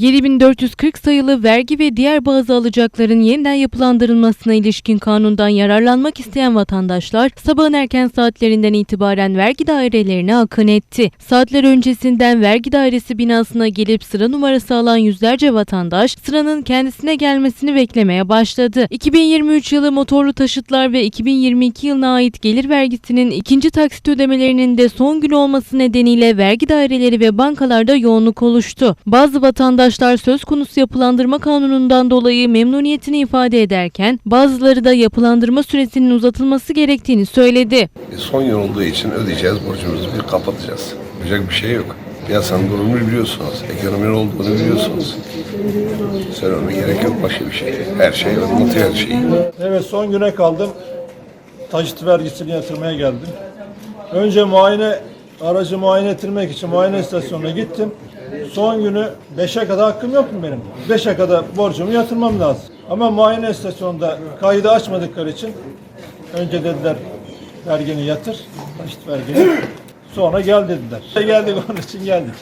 7440 sayılı vergi ve diğer bazı alacakların yeniden yapılandırılmasına ilişkin kanundan yararlanmak isteyen vatandaşlar sabahın erken saatlerinden itibaren vergi dairelerine akın etti. Saatler öncesinden vergi dairesi binasına gelip sıra numarası alan yüzlerce vatandaş sıranın kendisine gelmesini beklemeye başladı. 2023 yılı motorlu taşıtlar ve 2022 yılına ait gelir vergisinin ikinci taksit ödemelerinin de son gün olması nedeniyle vergi daireleri ve bankalarda yoğunluk oluştu. Bazı vatandaşlar söz konusu yapılandırma kanunundan dolayı memnuniyetini ifade ederken bazıları da yapılandırma süresinin uzatılması gerektiğini söyledi. Son yıl olduğu için ödeyeceğiz, borcumuzu bir kapatacağız. Yapacak bir şey yok. Piyasanın durumunu biliyorsunuz, ekonominin olduğunu biliyorsunuz. Söylememe gerek yok başka bir şey. Her şey anlatıyor her şeyi. Evet son güne kaldım. Taşıt vergisini yatırmaya geldim. Önce muayene aracı muayene ettirmek için muayene istasyonuna gittim. Son günü 5'e kadar hakkım yok mu benim? 5'e kadar borcumu yatırmam lazım. Ama muayene istasyonunda kaydı açmadıkları için önce dediler vergini yatır, taşıt vergini. Sonra gel dediler. Geldik onun için geldik.